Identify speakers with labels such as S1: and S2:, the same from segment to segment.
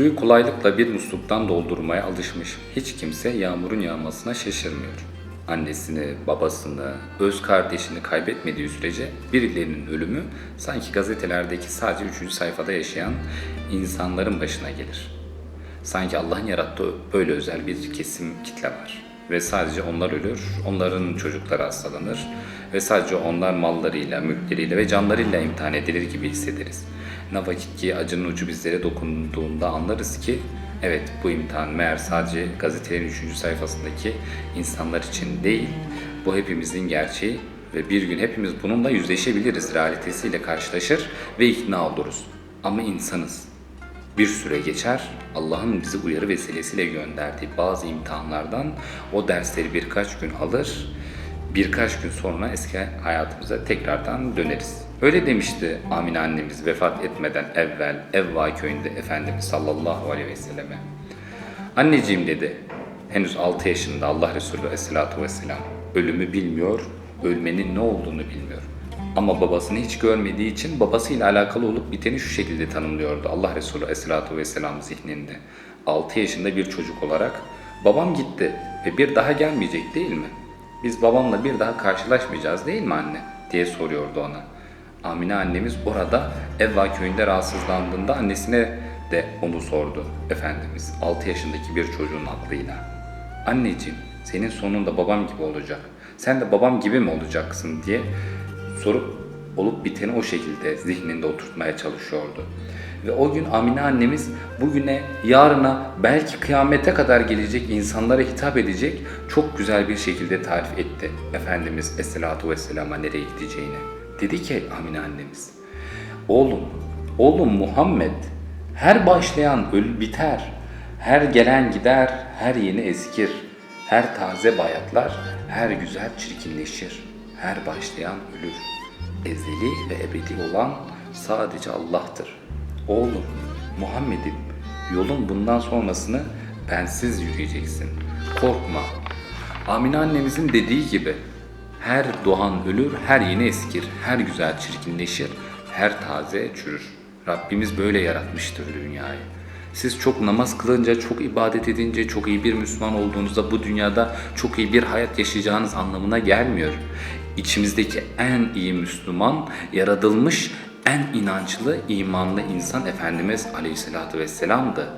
S1: Suyu kolaylıkla bir musluktan doldurmaya alışmış hiç kimse yağmurun yağmasına şaşırmıyor. Annesini, babasını, öz kardeşini kaybetmediği sürece birilerinin ölümü sanki gazetelerdeki sadece üçüncü sayfada yaşayan insanların başına gelir. Sanki Allah'ın yarattığı böyle özel bir kesim kitle var. Ve sadece onlar ölür, onların çocukları hastalanır ve sadece onlar mallarıyla, mülkleriyle ve canlarıyla imtihan edilir gibi hissederiz. Ne vakit ki acının ucu bizlere dokunduğunda anlarız ki evet bu imtihan meğer sadece gazetelerin 3. sayfasındaki insanlar için değil, bu hepimizin gerçeği ve bir gün hepimiz bununla yüzleşebiliriz realitesiyle karşılaşır ve ikna oluruz. Ama insanız. Bir süre geçer, Allah'ın bizi uyarı vesilesiyle gönderdiği bazı imtihanlardan o dersleri birkaç gün alır, birkaç gün sonra eski hayatımıza tekrardan döneriz. Öyle demişti Amine annemiz vefat etmeden evvel Evva köyünde Efendimiz sallallahu aleyhi ve selleme. Anneciğim dedi, henüz 6 yaşında Allah Resulü aleyhissalatu vesselam ölümü bilmiyor, ölmenin ne olduğunu bilmiyor. Ama babasını hiç görmediği için babasıyla alakalı olup biteni şu şekilde tanımlıyordu Allah Resulü aleyhissalatu vesselam zihninde. 6 yaşında bir çocuk olarak babam gitti ve bir daha gelmeyecek değil mi? Biz babamla bir daha karşılaşmayacağız değil mi anne? diye soruyordu ona. Amine annemiz orada Evva köyünde rahatsızlandığında annesine de onu sordu Efendimiz 6 yaşındaki bir çocuğun aklıyla. Anneciğim senin sonunda babam gibi olacak. Sen de babam gibi mi olacaksın diye sorup olup biteni o şekilde zihninde oturtmaya çalışıyordu. Ve o gün Amine annemiz bugüne, yarına, belki kıyamete kadar gelecek insanlara hitap edecek çok güzel bir şekilde tarif etti Efendimiz Esselatu Vesselam'a nereye gideceğini. Dedi ki Amine annemiz, oğlum, oğlum Muhammed, her başlayan ölü biter, her gelen gider, her yeni eskir, her taze bayatlar, her güzel çirkinleşir, her başlayan ölür. Ezeli ve ebedi olan sadece Allah'tır. Oğlum, Muhammed'im, yolun bundan sonrasını bensiz yürüyeceksin. Korkma. Amine annemizin dediği gibi her doğan ölür, her yeni eskir, her güzel çirkinleşir, her taze çürür. Rabbimiz böyle yaratmıştır dünyayı. Siz çok namaz kılınca, çok ibadet edince, çok iyi bir Müslüman olduğunuzda bu dünyada çok iyi bir hayat yaşayacağınız anlamına gelmiyor. İçimizdeki en iyi Müslüman, yaratılmış en inançlı, imanlı insan Efendimiz Aleyhisselatü Vesselam'dı.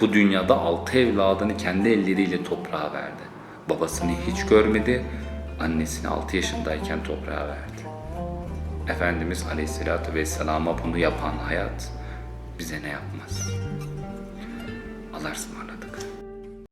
S1: Bu dünyada altı evladını kendi elleriyle toprağa verdi. Babasını hiç görmedi, annesini 6 yaşındayken toprağa verdi. Efendimiz Aleyhisselatü Vesselam'a bunu yapan hayat bize ne yapmaz? Allah'a ısmarladık.